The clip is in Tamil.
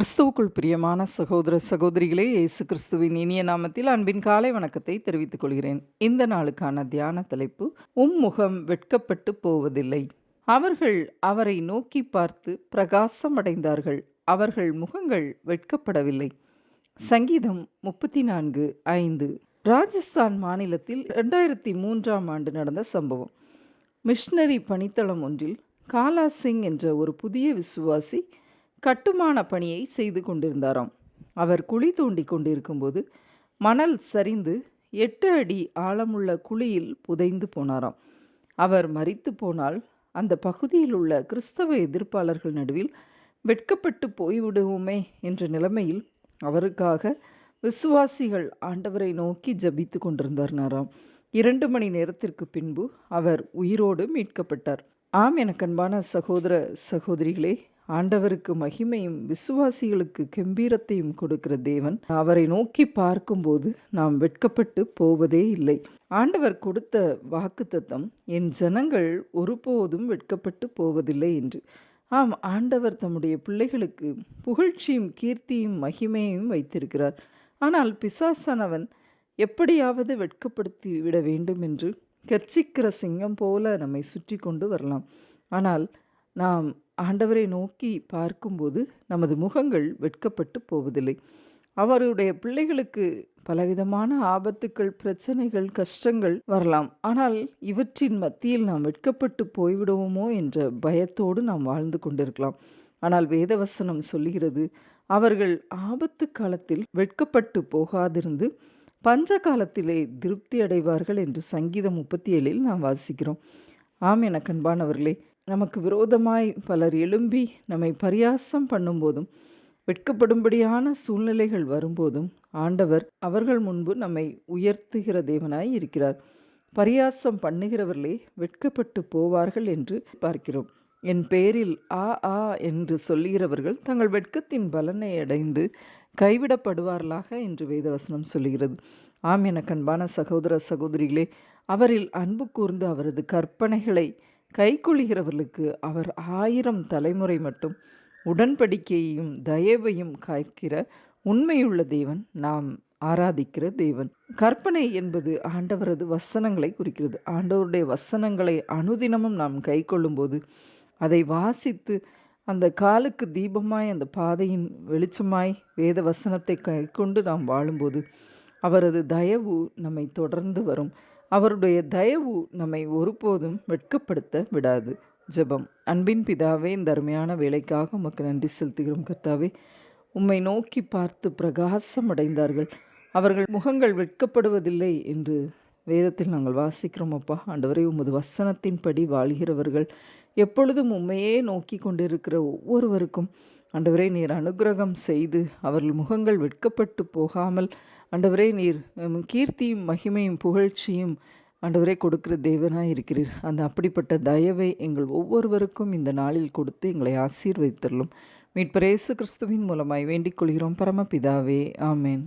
கிறிஸ்துவுக்குள் பிரியமான சகோதர சகோதரிகளே இயேசு கிறிஸ்துவின் இனிய நாமத்தில் அன்பின் காலை வணக்கத்தை தெரிவித்துக் கொள்கிறேன். இந்த நாளுக்கான தியான தலைப்பு உம் முகம் வெட்கப்பட்டு போவதில்லை. அவர்கள் அவரை நோக்கி பார்த்து பிரகாசமடைந்தார்கள் அவர்கள் முகங்கள் வெட்கப்படவில்லை. சங்கீதம் முப்பத்தி நான்கு ஐந்து. ராஜஸ்தான் மாநிலத்தில் ரெண்டாயிரத்தி மூன்றாம் ஆண்டு நடந்த சம்பவம். மிஷனரி பணித்தளம் ஒன்றில் காலா சிங் என்ற ஒரு புதிய விசுவாசி கட்டுமான பணியை செய்து கொண்டிருந்தாராம். அவர் குழி தோண்டி கொண்டிருக்கும்போது மணல் சரிந்து எட்டு அடி ஆழமுள்ள குழியில் புதைந்து போனாராம். அவர் மறித்து போனால் அந்த பகுதியில் உள்ள கிறிஸ்தவ எதிர்ப்பாளர்கள் நடுவில் வெட்கப்பட்டு போய்விடுவோமே என்ற நிலைமையில் அவருக்காக விசுவாசிகள் ஆண்டவரை நோக்கி ஜபித்து கொண்டிருந்தார்னாராம் இரண்டு மணி நேரத்திற்கு பின்பு அவர் உயிரோடு மீட்கப்பட்டார். ஆம் எனக்கு அன்பான சகோதர சகோதரிகளே ஆண்டவருக்கு மகிமையும் விசுவாசிகளுக்கு கம்பீரத்தையும் கொடுக்கிற தேவன் அவரை நோக்கி பார்க்கும்போது நாம் வெட்கப்பட்டு போவதே இல்லை. ஆண்டவர் கொடுத்த வாக்குத்தத்தம் என் ஜனங்கள் ஒருபோதும் வெட்கப்பட்டு போவதில்லை என்று. ஆம் ஆண்டவர் தம்முடைய பிள்ளைகளுக்கு புகழ்ச்சியும் கீர்த்தியும் மகிமையும் வைத்திருக்கிறார். ஆனால் பிசாசானவன் எப்படியாவது வெட்கப்படுத்தி விட வேண்டும் என்று கர்ச்சிக்கிற சிங்கம் போல நம்மை சுற்றி கொண்டு வரலாம். ஆனால் நாம் ஆண்டவரை நோக்கி பார்க்கும்போது நமது முகங்கள் வெட்கப்பட்டு போவதில்லை. அவருடைய பிள்ளைகளுக்கு பலவிதமான ஆபத்துக்கள் பிரச்சனைகள் கஷ்டங்கள் வரலாம். ஆனால் இவற்றின் மத்தியில் நாம் வெட்கப்பட்டு போய்விடுவோமோ என்ற பயத்தோடு நாம் வாழ்ந்து கொண்டிருக்கலாம். ஆனால் வேதவசனம் சொல்லுகிறது அவர்கள் ஆபத்து காலத்தில் வெட்கப்பட்டு போகாதிருந்து பஞ்ச காலத்திலே திருப்தி அடைவார்கள் என்று சங்கீதம் முப்பத்தி ஏழில் நாம் வாசிக்கிறோம். ஆம் என கண்பானவர்களே நமக்கு விரோதமாய் பலர் எழும்பி நம்மை பரியாசம் பண்ணும்போதும் வெட்கப்படும்படியான சூழ்நிலைகள் வரும்போதும் ஆண்டவர் அவர்கள் முன்பு நம்மை உயர்த்துகிற தேவனாய் இருக்கிறார். பரியாசம் பண்ணுகிறவர்களே வெட்கப்பட்டு போவார்கள் என்று பார்க்கிறோம். என் பேரில் ஆ ஆ என்று சொல்லுகிறவர்கள் தங்கள் வெட்கத்தின் பலனை அடைந்து கைவிடப்படுவார்களாக என்று வேதவசனம் சொல்லுகிறது. ஆம் என கண்பான சகோதர சகோதரிகளே அவரில் அன்பு கூர்ந்து அவரது கற்பனைகளை கைக்கொள்கிறவர்களுக்கு அவர் ஆயிரம் தலைமுறை மட்டும் உடன்படிக்கையையும் தயவையும் காய்க்கிற உண்மையுள்ள தேவன் நாம் ஆராதிக்கிற தேவன். கற்பனை என்பது ஆண்டவரது வசனங்களை குறிக்கிறது. ஆண்டவருடைய வசனங்களை அனுதினமும் நாம் கை கொள்ளும்போது அதை வாசித்து அந்த காலுக்கு தீபமாய் அந்த பாதையின் வெளிச்சமாய் வேத வசனத்தை கை கொண்டு நாம் வாழும்போது அவரது தயவு நம்மை தொடர்ந்து வரும். அவருடைய தயவு நம்மை ஒருபோதும் வெட்கப்படுத்த விடாது. ஜெபம். அன்பின் பிதாவே இந்த அருமையான வேலைக்காக உமக்கு நன்றி செலுத்துகிறோம் கர்த்தாவே. உம்மை நோக்கி பார்த்து பிரகாசம் அடைந்தார்கள் அவர்கள் முகங்கள் வெட்கப்படுவதில்லை என்று வேதத்தில் நாங்கள் வாசிக்கிறோம். அப்பா ஆண்டவரை உமது வசனத்தின்படி வாழ்கிறவர்கள் எப்பொழுதும் உண்மையே நோக்கி கொண்டிருக்கிற ஒவ்வொருவருக்கும் ஆண்டவரை நீர் அனுகிரகம் செய்து அவர்கள் முகங்கள் வெட்கப்பட்டு போகாமல் ஆண்டவரே நீர் கீர்த்தியும் மகிமையும் புகழ்ச்சியும் ஆண்டவரே கொடுக்கிற தேவனாக இருக்கிறீர். அந்த அப்படிப்பட்ட தயவை எங்கள் ஒவ்வொருவருக்கும் இந்த நாளில் கொடுத்து எங்களை ஆசீர்வதித்தரலும் மீட்பரேசு கிறிஸ்துவின் மூலமாய் வேண்டிக் கொள்கிறோம். பரமபிதாவே ஆமேன்.